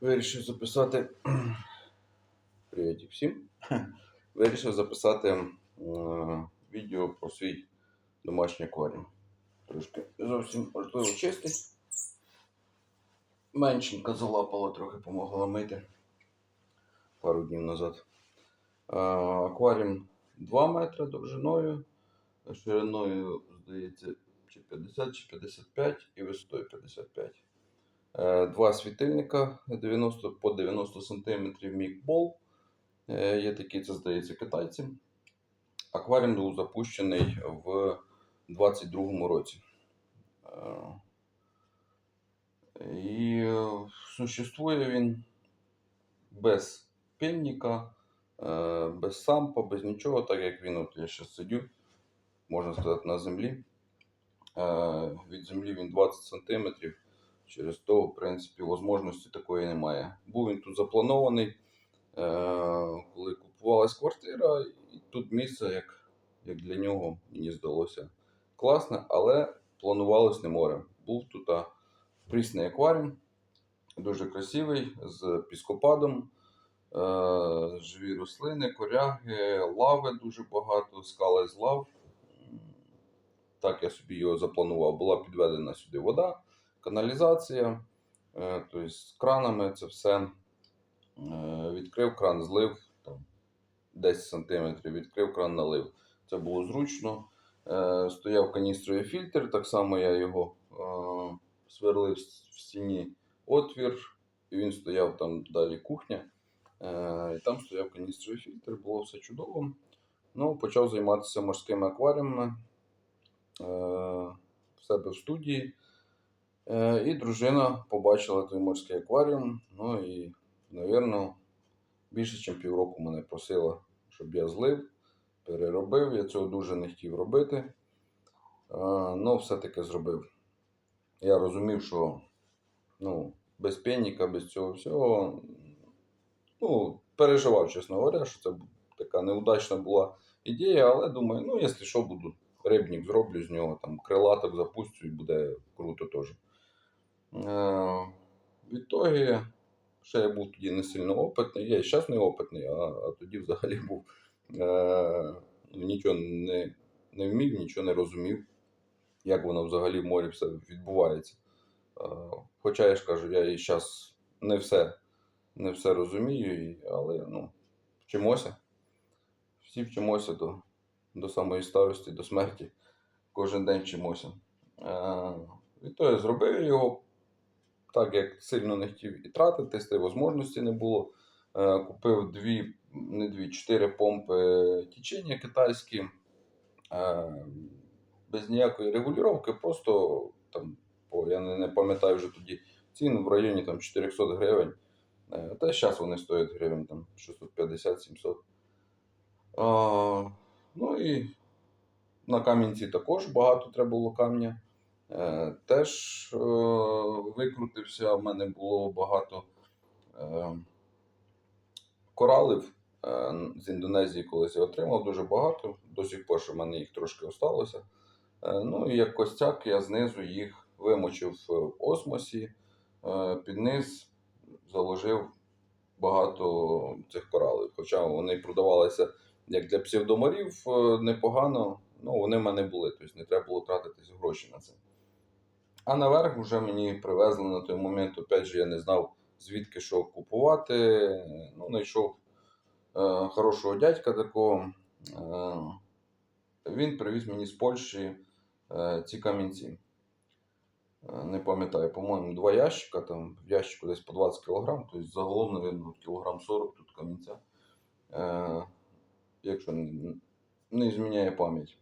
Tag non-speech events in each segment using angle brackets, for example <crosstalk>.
Вирішив записати. <clears throat> Привіт всім. <laughs> Вирішив записати е, відео про свій домашній акваріум. Трошки зовсім можливо чистий. Меншенька залапала, трохи помогла мити пару днів назад. Е, акваріум 2 метри довжиною, шириною, здається, чи 50, чи 55 і висотою 55. Е, Два світильника 90 по 90 см мікбол. Є такі, це здається, китайці. Акваріум був запущений в 22-му році. Е, І е, существує він без пенніка, е, без сампа, без нічого, так як він, от я зараз сидю, можна сказати, на землі. Від землі він 20 см. Через то, в принципі, можливості такої немає. Був він тут запланований, е, коли купувалась квартира, і тут місце, як, як для нього, мені здалося класне, але планувалось не море. Був тут прісний акваріум, дуже красивий, з піскопадом, е, живі рослини, коряги, лави дуже багато, скали з лав. Так я собі його запланував. Була підведена сюди вода каналізація, е, тобто з кранами це все. Е, Відкрив кран, злив там, 10 см, відкрив кран, налив. Це було зручно. Е, Стояв каністровий фільтр, так само я його сверлив в стіні отвір, і він стояв там далі кухня. І там стояв каністровий фільтр, було все чудово. Ну, почав займатися морськими акваріумами в себе в студії. Е, І дружина побачила той морський акваріум. Ну і, напевно, більше, ніж півроку мене просила, щоб я злив, переробив. Я цього дуже не хотів робити. Ну, все-таки зробив. Я розумів, що ну, без пеніка, без цього всього. Ну, переживав, чесно говоря, що це така неудачна була ідея, але думаю, ну, якщо що, буду рибник зроблю з нього, там крилаток запустю і буде круто теж. Е, Відтоді, ще я був тоді не сильно опитний, я і зараз не опитний, а, а тоді взагалі <laughs> був е, нічого не, не вмів, нічого не розумів, як воно взагалі в морі все відбувається. Е, хоча я ж кажу, я і зараз не все, не все розумію, але ну, вчимося. Всі вчимося до, до самої старості, до смерті. Кожен день вчимося. Е, я зробив його так як сильно не хотів і тратити, тієї можливості не було. Е, Купив дві, не дві, чотири помпи тічення китайські, е, без ніякої регулювання, просто там, я не, пам'ятаю вже тоді ціну в районі там, 400 гривень. Е, Та зараз вони стоять гривень там 650-700. Ну і на Кам'янці також багато треба було камня. Теж викрутився, в мене було багато е, коралів е, з Індонезії, колись я отримав дуже багато. До сих пор що в мене їх трошки осталося. Е, ну і як костяк я знизу їх вимочив в осмосі, е, під низ заложив багато цих коралів. Хоча вони продавалися як для псевдоморів е, непогано, ну вони в мене були, тобто не треба було тратитись гроші на це. А наверх вже мені привезли на той момент, опять же, я не знав, звідки що купувати. Ну, знайшов е, хорошого дядька такого. Е, він привіз мені з Польщі е, ці камінці. Е, не пам'ятаю, по-моєму, два ящика, там в ящику десь по 20 кг, тобто загалом, навіть, кілограм 40 тут камінця. Е, якщо не, зміняє пам'ять.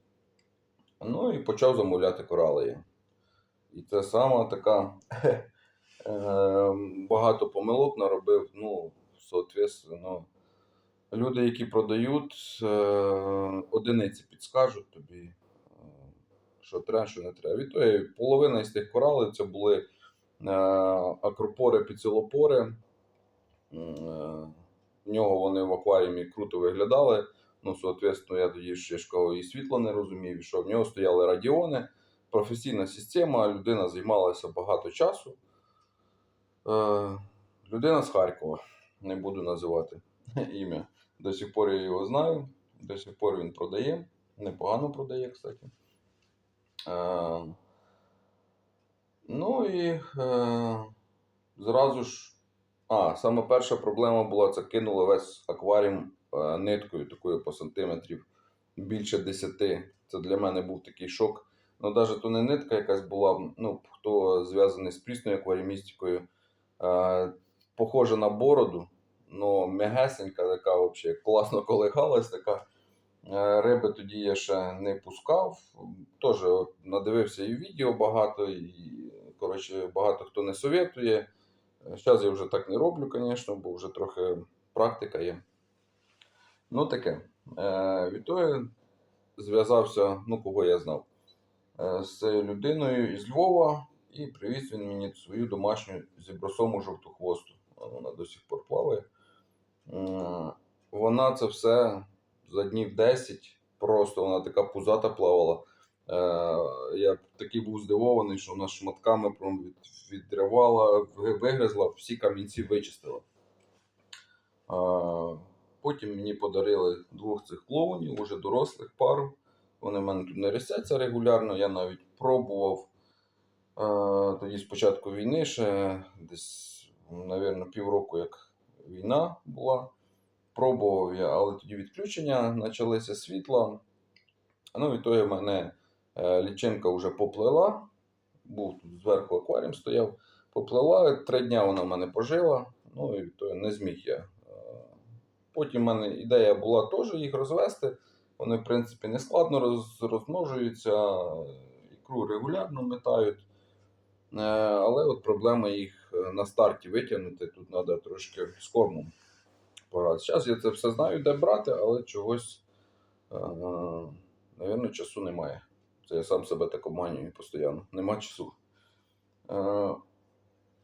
Ну і почав замовляти корали. я. І це сама така <laughs> е, багато помилок наробив. Ну, соответственно, люди, які продають, е, одиниці підскажуть тобі, е, що треба, що не треба. Від того половина із тих коралів це були е, акропори, піцелопори. Е, в нього вони в акваріумі круто виглядали. Ну, соответственно, я тоді ще кого і світло не розумів, що в нього стояли радіони професійна система, людина займалася багато часу. Е, людина з Харкова, не буду називати <laughs> ім'я. До сих пор я його знаю, до сих пор він продає, непогано продає, кстати. Е, ну і е, зразу ж. А, саме перша проблема була це кинули весь акваріум е, ниткою такою по сантиметрів більше 10. Це для мене був такий шок. Ну, навіть то не нитка якась була, ну, хто зв'язаний з прісною акваріумістикою, е, похожа на бороду, ну, м'ягесенька, така взагалі класно колихалась, така. Е, Риби тоді я ще не пускав. Теж надивився і відео багато, і коротше, багато хто не советує. Зараз я вже так не роблю, звісно, бо вже трохи практика є. Ну таке. Е, від того зв'язався, ну кого я знав, з людиною із Львова, і привіз він мені свою домашню зібросому жовтохвосту. Вона до сих пор плаває. Вона це все за днів 10, просто вона така пузата плавала. Е, я такий був здивований, що вона шматками відривала, вигризла, всі камінці вичистила. Е, потім мені подарили двох цих клоунів, уже дорослих пару. Вони в мене тут не рисяться регулярно. Я навіть пробував е, тоді з війни, ще десь, мабуть, півроку, як війна була. Пробував я, але тоді відключення почалися світла. Ну, того в мене е, лічинка вже поплила. Був тут зверху акваріум стояв, поплила. Три дня вона в мене пожила. Ну і того не зміг я. Е, Потім в мене ідея була теж їх розвести. Вони, в принципі, не складно роз, розмножуються, ікру регулярно метають. Е, Але от проблема їх е, на старті витягнути. Тут треба трошки з кормом пограти. Зараз я це все знаю, де брати, але чогось, е, напевно, часу немає. Це я сам себе так обманюю постійно. Нема часу. Е,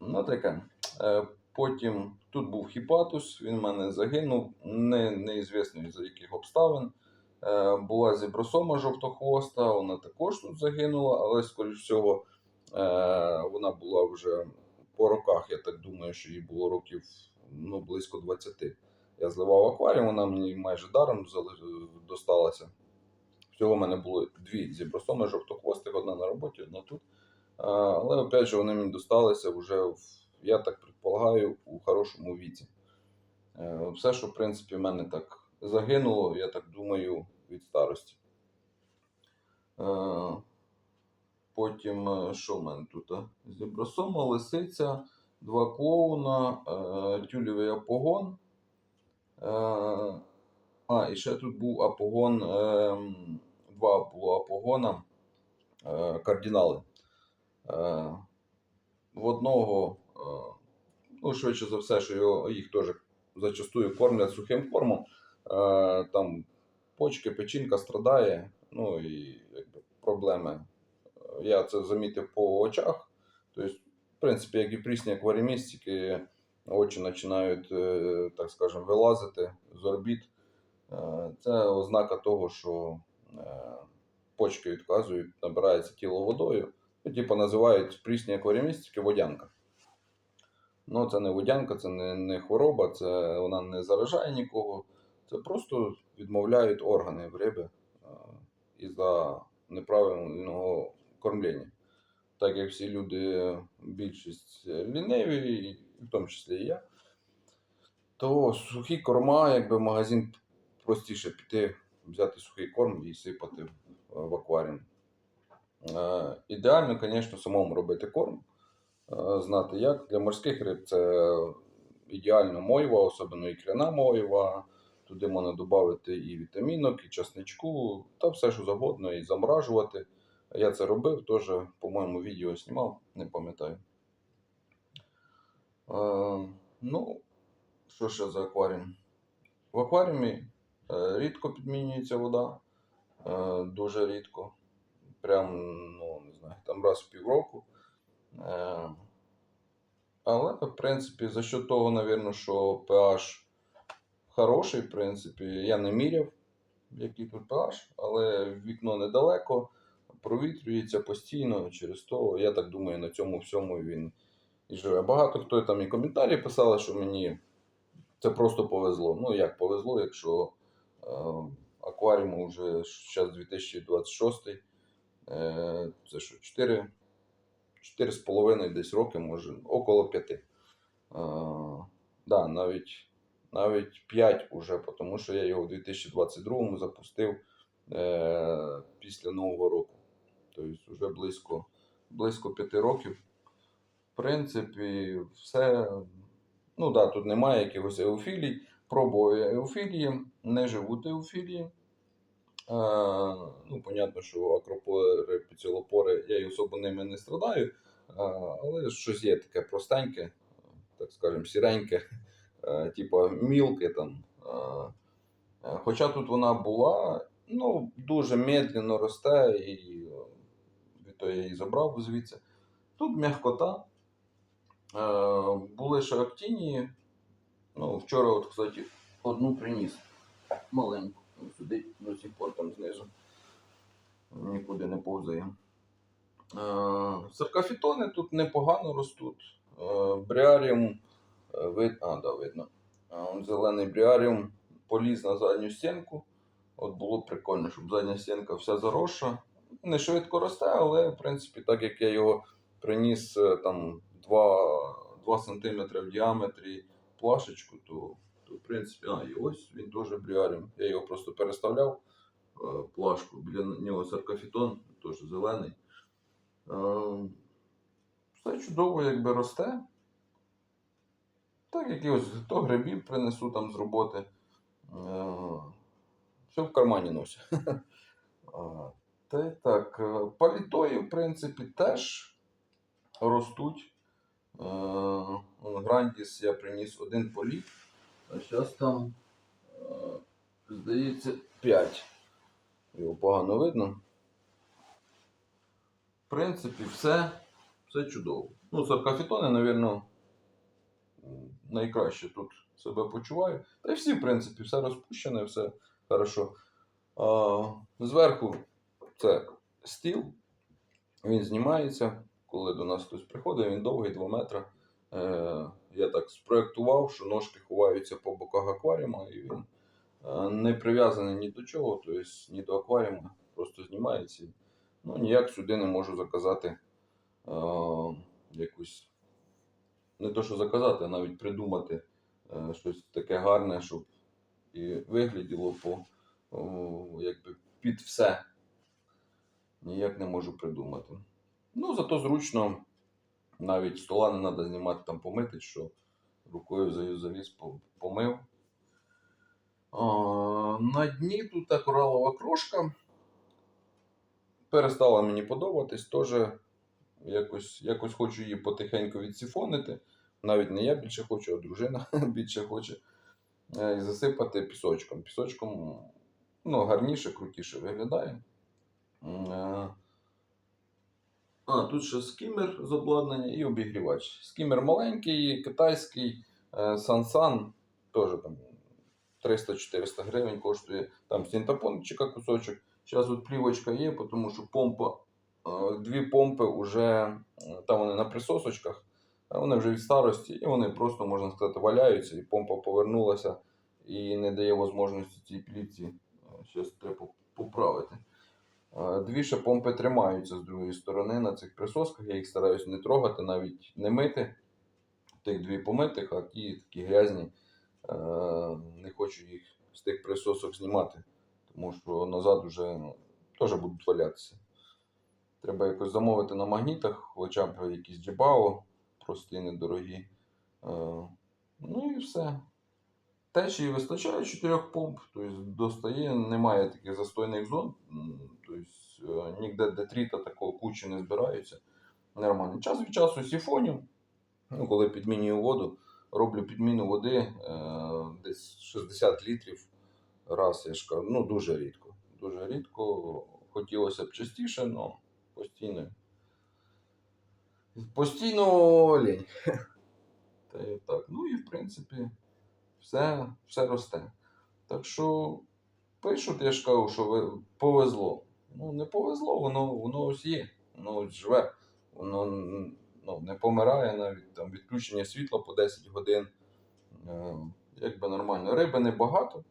Ну, таке. Е, Потім тут був хіпатус, він в мене загинув, не, неізвісно за яких обставин. Е, Була зібросома жовтохвоста, вона також тут загинула, але, скоріш всього, е, вона була вже по роках, я так думаю, що їй було років ну, близько 20. Я зливав акваріум, вона мені майже даром досталася. Всього в мене було дві зібросоми жовтохвостих, одна на роботі, одна тут. Але опять же вони мені досталися вже, в, я так предполагаю, у хорошому віці. Е, Все, що в принципі в мене так загинуло, я так думаю, від старості. Е, Потім, е, що в мене тут? а? Зібросома, лисиця, два клоуна, е, тюлєвий апогон. Е, А, і ще тут був апогон, два було апогона, е, кардинали. Е, В одного, е, ну, швидше за все, що його, їх теж зачастую кормлять сухим кормом. Е, Там почки, печінка страдає, ну і якби, проблеми. Я це замітив по очах. Тобто, в принципі, як і прісні акваріуміст, тільки очі починають, е, так скажемо, вилазити з орбіт. Е, Це ознака того, що е, почки відказують, набирається тіло водою. Ну, типу називають прісні акваріумістики водянка. Ну, це не водянка, це не, не хвороба, це вона не заражає нікого. Це просто відмовляють органи в риби е, із-за неправильного кормлення. Так як всі люди, більшість ліниві, в тому числі і я, то сухі корма, якби в магазин простіше піти, взяти сухий корм і сипати в- в акваріум. Е, Ідеально, звісно, самому робити корм, е, знати як. Для морських риб це ідеально мойва, особливо ікряна мойва. Туди можна додати і вітамінок, і часничку, та все, що завгодно, і заморажувати. Я це робив, теж, по-моєму, відео знімав, не пам'ятаю. Е, ну, що ще за акваріум? В акваріумі е, рідко підмінюється вода, е, дуже рідко. Прям, ну, не знаю, там раз в півроку. Е, але, в принципі, за що того, напевно, що pH хороший, в принципі, я не міряв, який тут pH, але вікно недалеко, провітрюється постійно через то. Я так думаю, на цьому всьому він і живе. Багато хто там і коментарі писали, що мені це просто повезло. Ну, як повезло, якщо е, акваріуму вже зараз 2026, е, це що, 4, 4,5 десь роки, може, около 5. Е, да, навіть, навіть 5 уже, тому що я його в 2022 запустив е, після Нового року. Тобто вже близько, близько 5 років. В принципі, все. Ну да, тут немає якихось еофілій. Пробую еофілії, не живуть еофілії. Е, ну, понятно, що акропори, піцелопори, я й особо ними не страдаю, е, але щось є таке простеньке, так скажемо, сіреньке, типу мілки там. Е, е, Хоча тут вона була, ну, дуже медленно росте, і е, то я її забрав звідси. Тут м'якота. Е, були ще. Ну, вчора, от, кстати, одну приніс маленьку. Ось Сидить до сих пор там знизу. Нікуди не повзає. Е, саркофітони тут непогано ростуть. Е, бріаріум е, вид... а, да, видно. Е, он зелений бріаріум поліз на задню стінку. От було б прикольно, щоб задня стінка вся заросша. Не швидко росте, але в принципі, так як я його приніс е, там 2, 2 см в діаметрі плашечку, то, то в принципі, а, і ось він теж бріаріум. Я його просто переставляв е, плашку, біля нього саркофітон, теж зелений. Е, Все чудово, якби росте. Так, якихось то грибів принесу там з роботи. Е, Все в кармані нося. <laughs> Та так, е, палітої, в принципі, теж ростуть. Е, Грандіс я приніс один політ, а зараз там, здається, 5. Його погано видно. В принципі, все, все чудово. Ну, саркофітони, напевно, найкраще тут себе почуваю. Та й всі, в принципі, все розпущене, все хорошо. А, зверху це стіл. Він знімається. Коли до нас хтось приходить, він довгий 2 метри. Е, я так спроєктував, що ножки ховаються по боках акваріума, і він е, не прив'язаний ні до чого, тобто ні до акваріума, просто знімається. Ну, ніяк сюди не можу заказати е, якусь. Не то, що заказати, а навіть придумати е, щось таке гарне, щоб і вигляділо по, якби під все. Ніяк не можу придумати. Ну, зато зручно навіть стола не треба знімати там помити, що рукою заю заліз, помив. А, на дні тут коралова крошка. Перестала мені подобатись, теж якось, якось хочу її потихеньку відсифонити. Навіть не я більше хочу, а дружина <laughs> більше хоче. Е, засипати пісочком. Пісочком ну, гарніше, крутіше виглядає. Е, А, тут ще скімер з обладнання і обігрівач. Скімер маленький, китайський, е, Сансан, теж там 300-400 гривень коштує. Там синтапончика кусочок. Зараз от плівочка є, тому що помпа, е, дві помпи вже там вони на присосочках, вони вже від старості, і вони просто, можна сказати, валяються, і помпа повернулася і не дає можливості цій плівці. Зараз треба поправити. Е, Дві ще помпи тримаються з другої сторони на цих присосках. Я їх стараюсь не трогати, навіть не мити. Тих дві помитих, а ті такі грязні. Е, Не хочу їх з тих присосок знімати, тому що назад вже ну, теж будуть валятися. Треба якось замовити на магнітах, хоча б якісь джебао, прості, недорогі. Е, Ну і все. Течії вистачає чотирьох помп, тобто достає, немає таких застойних зон, тобто е, ніде детріта такого кучі не збираються. Нормально. Час від часу сіфоню, ну, коли підмінюю воду, роблю підміну води е, десь 60 літрів раз, я ж кажу, ну дуже рідко. Дуже рідко. Хотілося б частіше, але постійно. Постійно лінь. <laughs> Та так. Ну і в принципі все, все росте. Так що пишуть, я ж кажу, що ви повезло. Ну, не повезло, воно, воно ось є, воно ось живе. Воно ну, не помирає навіть там відключення світла по 10 годин. Е, якби нормально. Риби небагато.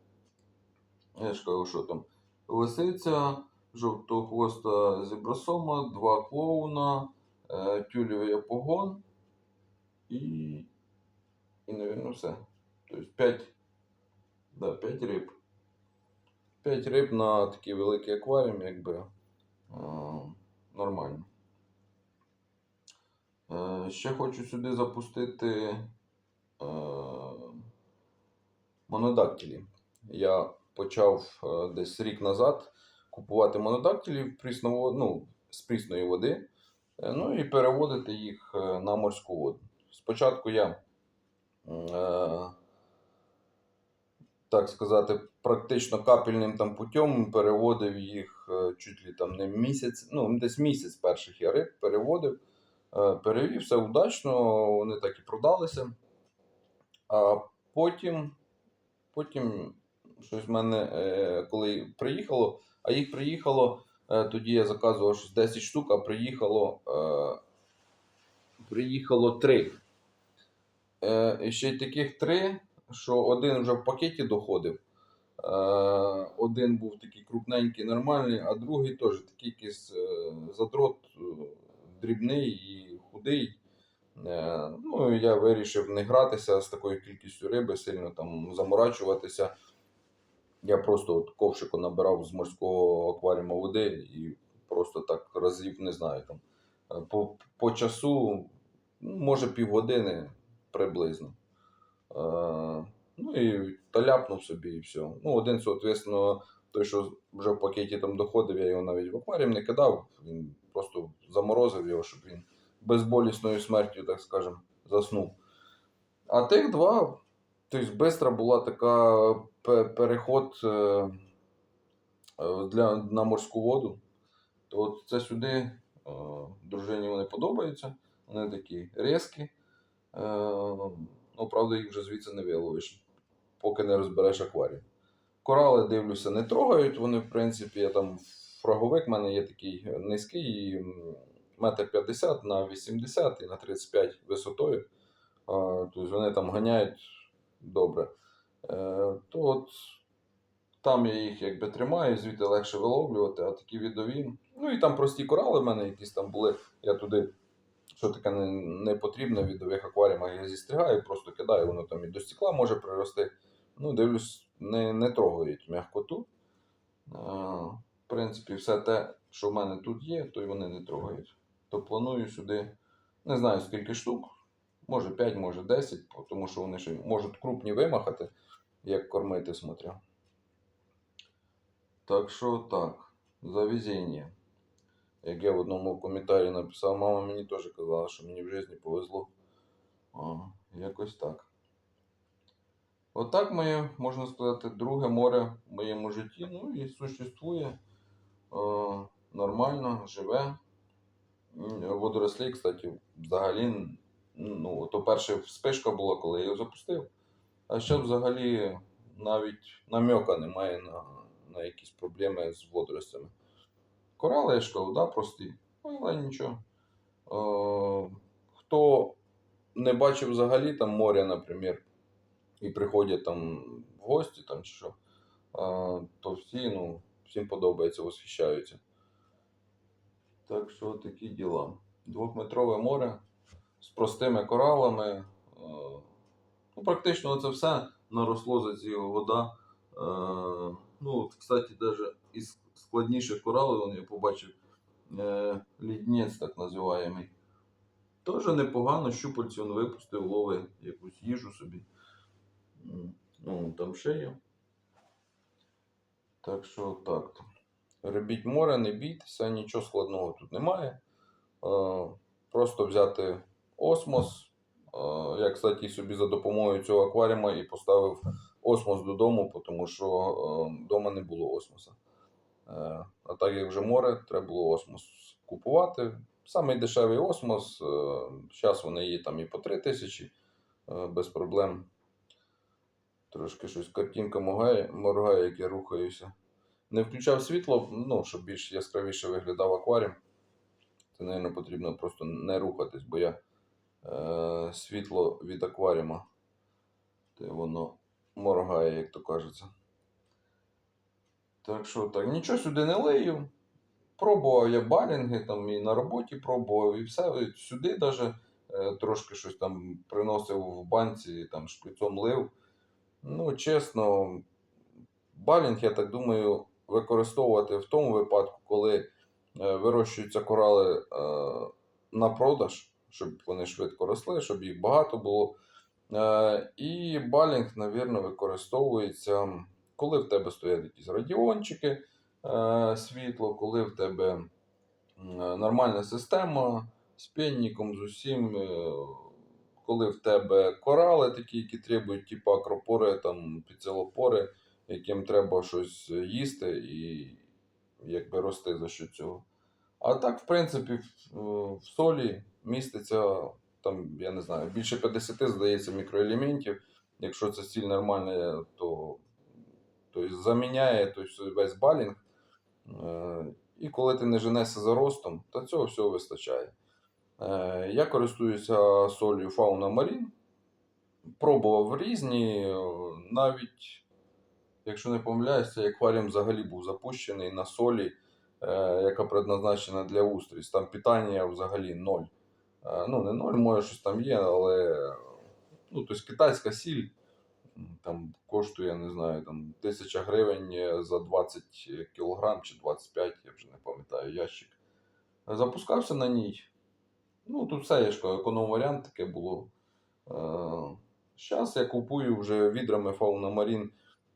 Я ж кажу, що там лисиця, жовтохвоста зібросома, два клоуна, е, тюльовий апогон і, і, напевно, все. Тобто 5, да, 5 риб. 5 риб на такий великий акваріум, якби е, нормально. Е, ще хочу сюди запустити е, монодактилі. Я почав е, десь рік назад купувати монодактилів прісного, ну, з прісної води, ну і переводити їх е, на морську воду. Спочатку я, е, так сказати, практично капельним там путем переводив їх е, чуть ли там не місяць, ну, десь місяць перших я риб переводив. Е, Перевів все удачно, вони так і продалися. А потім, потім щось в мене, е, коли приїхало, а їх приїхало, е, тоді я заказував щось 10 штук, а приїхало, е, приїхало 3. Е, і ще й таких 3, що один вже в пакеті доходив. Е, один був такий крупненький, нормальний, а другий теж такий якийсь е, задрот е, дрібний і худий. Е, Ну, я вирішив не гратися з такою кількістю риби, сильно там заморачуватися. Я просто от ковшику набирав з морського акваріуму води і просто так разів, не знаю, там, е, по, по часу, може півгодини приблизно. Е, ну і таляпнув собі і все. Ну, один, соответственно, той, що вже в пакеті там доходив, я його навіть в акваріум не кидав, він просто заморозив його, щоб він безболісною смертю, так скажем, заснув. А тих два, тобто бистра була така переход е, е, для, на морську воду. То от це сюди е, дружині вони подобаються. Вони такі різкі. Ну, правда, їх вже звідси не виловиш, поки не розбереш акваріум. Корали, дивлюся, не трогають. Вони, в принципі, я там фраговик в мене є такий низький, метр 50 на 80 і на 35 висотою. Тобто вони там ганяють добре. Е, То от там я їх якби тримаю, звідти легше виловлювати, а такі відові. Ну і там прості корали в мене якісь там були. Я туди, що таке не, не потрібно в відових акваріумах, я зістригаю, просто кидаю, воно там і до стекла може прирости. Ну, дивлюсь, не, не трогають м'якоту. Е, В принципі, все те, що в мене тут є, то й вони не трогають. То планую сюди, не знаю скільки штук, може 5, може 10, тому що вони ще можуть крупні вимахати, як кормити смотря. Так що так, за везіння. Як я в одному коментарі написав, мама мені теж казала, що мені в житті повезло. А, якось так. Отак моє, можна сказати, друге море в моєму житті. Ну і существує е, нормально, живе. Водорослі, кстати, взагалі, ну, то перша вспишка була, коли я його запустив. А ще взагалі навіть намека немає на, на якісь проблеми з водоростями. Корали, я да, прості, ну, але нічого. Е, хто не бачив взагалі там моря, наприклад, і приходять там в гості там, чи що, е, то всі, ну, всім подобається, восхищаються. Так що такі діла. Двохметрове море з простими коралами. е, Ну, практично це все наросло за ці вода. Е, Ну, от, кстати, навіть із складніших коралів, я побачив е, ліднець так називаємий. Теж непогано, щупальці він випустив, лови якусь їжу собі. Ну, там ще є. Так що так. Робіть море, не бійтеся, нічого складного тут немає. Просто взяти осмос. Е, Я, кстати, собі за допомогою цього акваріума і поставив осмос додому, тому що вдома не було осмоса. Е, А так як вже море, треба було осмос купувати. Самий дешевий осмос. Зараз вони є там і по 3 тисячі, е, без проблем. Трошки щось картинка моргає, моргає, як я рухаюся. Не включав світло, ну, щоб більш яскравіше виглядав акваріум. Це, мабуть, потрібно просто не рухатись, бо я е, світло від акваріума, де воно моргає, як то кажеться. Так що так, нічого сюди не лию. Пробував я балінги, там і на роботі пробував, і все. І Сюди даже е, трошки щось там приносив в банці, там шприцом лив. Ну, чесно, балінг, я так думаю, використовувати в тому випадку, коли е, вирощуються корали е, на продаж, щоб вони швидко росли, щоб їх багато було. Е, і балінг, навірно, використовується, коли в тебе стоять якісь радіончики, е, світло, коли в тебе е, нормальна система з пенніком, з усім, коли в тебе корали такі, які требують, типу акропори, там, піцелопори, яким треба щось їсти і якби рости за що цього. А так, в принципі, в солі міститься там, я не знаю, більше 50, здається, мікроелементів. Якщо це стіль нормальна, то, то заміняє то весь балінг. Е, І коли ти не женешся за ростом, то цього всього вистачає. Е, Я користуюся солью Fauna Marine. Пробував різні, е, навіть, якщо не помиляюсь, цей акваріум взагалі був запущений на солі, яка предназначена для устриць. Там питання взагалі ноль. Е, Ну, не ноль, може щось там є, але ну, тобто китайська сіль там коштує, я не знаю, там 1000 гривень е, за 20 кілограм чи 25, я вже не пам'ятаю, ящик. Запускався на ній. Ну, тут все, я ж економ-варіант таке було. Зараз я купую вже відрами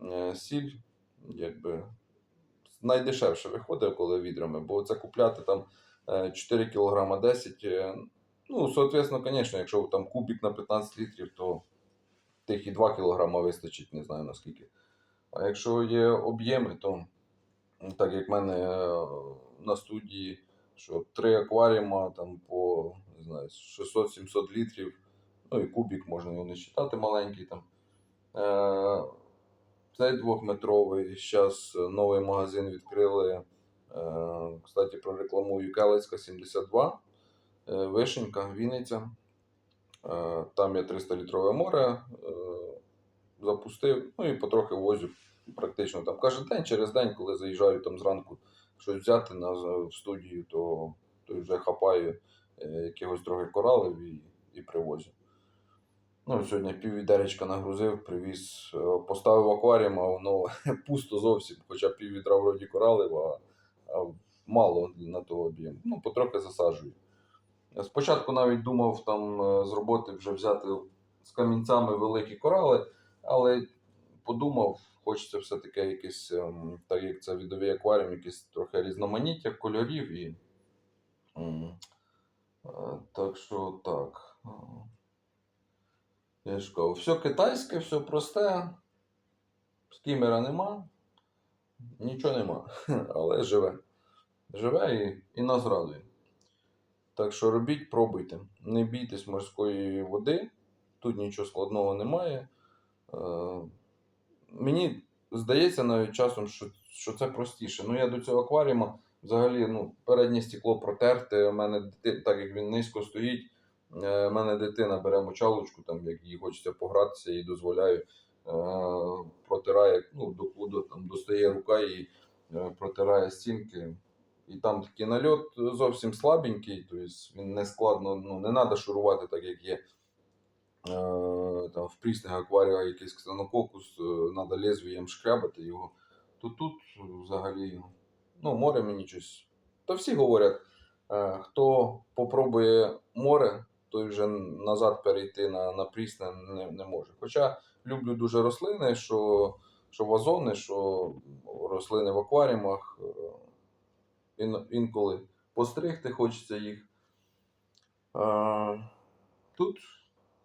е, сіль, якби найдешевше виходить, коли відрами, бо це купляти там е, 4 кг 10. Ну, соответственно, звісно, якщо там кубик на 15 літрів, то тих і 2 кг вистачить, не знаю наскільки. А якщо є об'єми, то ну, так як в мене е, на студії, що три акваріума там по не знаю, 600-700 літрів, ну і кубик можна його не вважати маленький там. Е, цей двохметровий. Зараз новий магазин відкрили. Е, кстати, прорекламую Келецька 72, е, Вишенька, Вінниця. Е, Там є 300-літрове море. е, Запустив, ну і потрохи возю практично там кожен день, через день, коли заїжджаю там зранку щось взяти на, в студію, то, то вже хапаю е, якихось трохи коралів і, і привозю. Ну, сьогодні піввідеречка нагрузив, привіз, е, поставив акваріум, а воно <laughs> пусто зовсім, хоча піввідра вроді коралів, а, а мало на того об'єму. Ну, потрохи засаджую. Спочатку навіть думав там е, з роботи вже взяти з камінцями великі корали, але подумав, хочеться все-таки якесь, ем, так як це відовий акваріум, якесь трохи різноманіття кольорів і. е, Так що так. Я ж кажу, все китайське, все просте, скімера нема, нічого нема, <laughs> але живе. Живе і, і нас радує. Так що робіть, пробуйте. Не бійтесь морської води, тут нічого складного немає. Е, мені здається навіть часом, що, що це простіше. Ну, я до цього акваріума взагалі ну, переднє стекло протерте, у мене дити- так як він низько стоїть. Е, У мене дитина бере мочалочку, там, як їй хочеться погратися, і дозволяю, е, протирає, ну, до ходу там достає рука і е, протирає стінки. І там такий нальот зовсім слабенький, тобто він не складно, ну, не треба шурувати, так як є е, там, в прісних акваріумах якийсь ксенококус, треба лезвієм шкрябати його. То тут взагалі ну, море мені щось. То всі говорять, е, хто попробує море, той вже назад перейти на, на прісне не, не може. Хоча люблю дуже рослини, що, що вазони, що рослини в акваріумах. Ін, інколи постригти хочеться їх. А, тут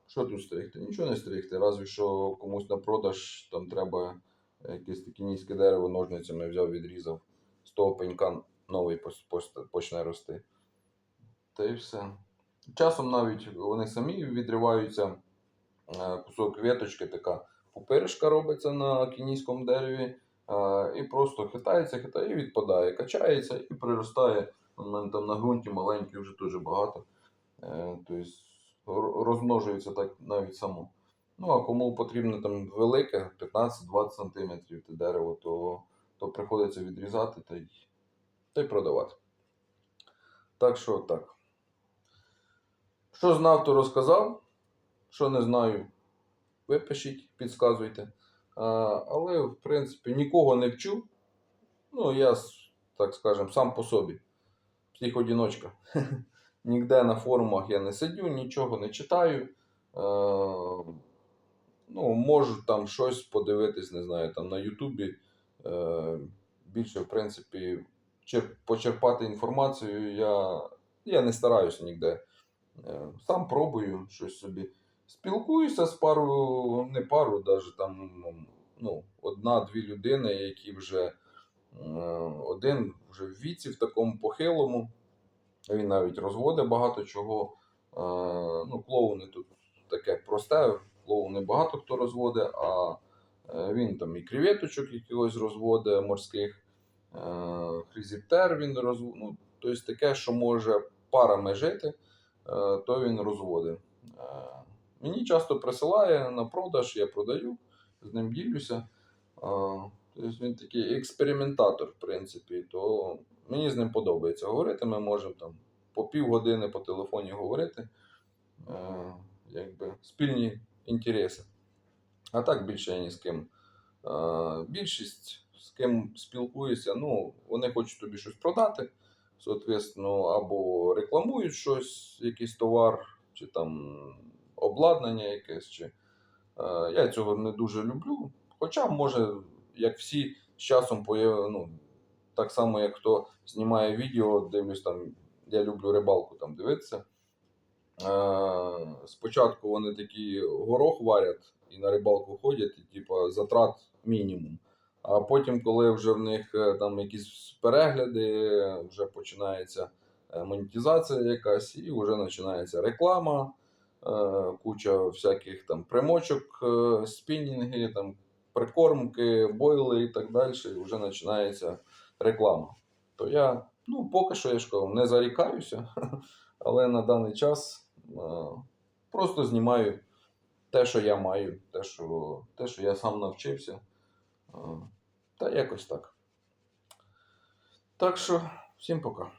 що тут стригти? Нічого не стригти, разве що комусь на продаж там треба якесь таке низьке дерево ножницями взяв, відрізав. З того пенька новий почне рости. Та й все. Часом навіть вони самі відриваються. Е, Кусок віточки, така пупиришка робиться на кінійському дереві. І просто хитається, хитає і відпадає, качається і приростає там на ґрунті маленький вже дуже багато. Е, тобто розмножується так навіть само. Ну, а кому потрібно там велике, 15-20 см те дерево, то, то приходиться відрізати та й, та й продавати. Так що так. Що знав, то розказав. Що не знаю, ви пишіть, підказуйте. Але, в принципі, нікого не вчу. Ну, я, так скажем, сам по собі. Психодіночка. <laughs> Ніде на форумах я не сидю, нічого не читаю. Ну, можу там щось подивитись, не знаю, там на Ютубі. Е, більше, в принципі, почерпати інформацію я, я не стараюся ніде. Е, Сам пробую щось собі. Спілкуюся з пару, не пару, навіть там ну, одна-дві людини, які вже е, один вже в віці в такому похилому. Він навіть розводить багато чого. Е, Ну, клоуни тут таке просте, клоуни багато хто розводить, а е, він там і креветочок якихось розводить морських, хризіптер він розводить. Ну, тобто таке, що може парами жити, то він розводить. Мені часто присилає на продаж, я продаю, з ним ділюся. Тобто він такий експериментатор, в принципі, то мені з ним подобається говорити. Ми можемо там по півгодини по телефоні говорити. Якби спільні інтереси. А так більше я ні з ким. Більшість з ким спілкуюся, ну, вони хочуть тобі щось продати, соответственно, або рекламують щось, якийсь товар, чи там обладнання якесь. Чи... Е, я цього не дуже люблю. Хоча, може, як всі з часом появ... ну, так само, як хто знімає відео, дивлюсь там, я люблю рибалку там дивитися. Е, спочатку вони такі горох варять і на рибалку ходять, і типу, затрат мінімум. А потім, коли вже в них е, там якісь перегляди, вже починається монетизація якась, і вже починається реклама, куча всяких там примочок, е, спінінги, там, прикормки, бойли і так далі, і вже починається реклама. То я, ну, поки що я ж кажу, не зарікаюся, <laughs> але на даний час е, просто знімаю те, що я маю, те, що, те, що я сам навчився. Е, Та якось так. Так що, всім пока.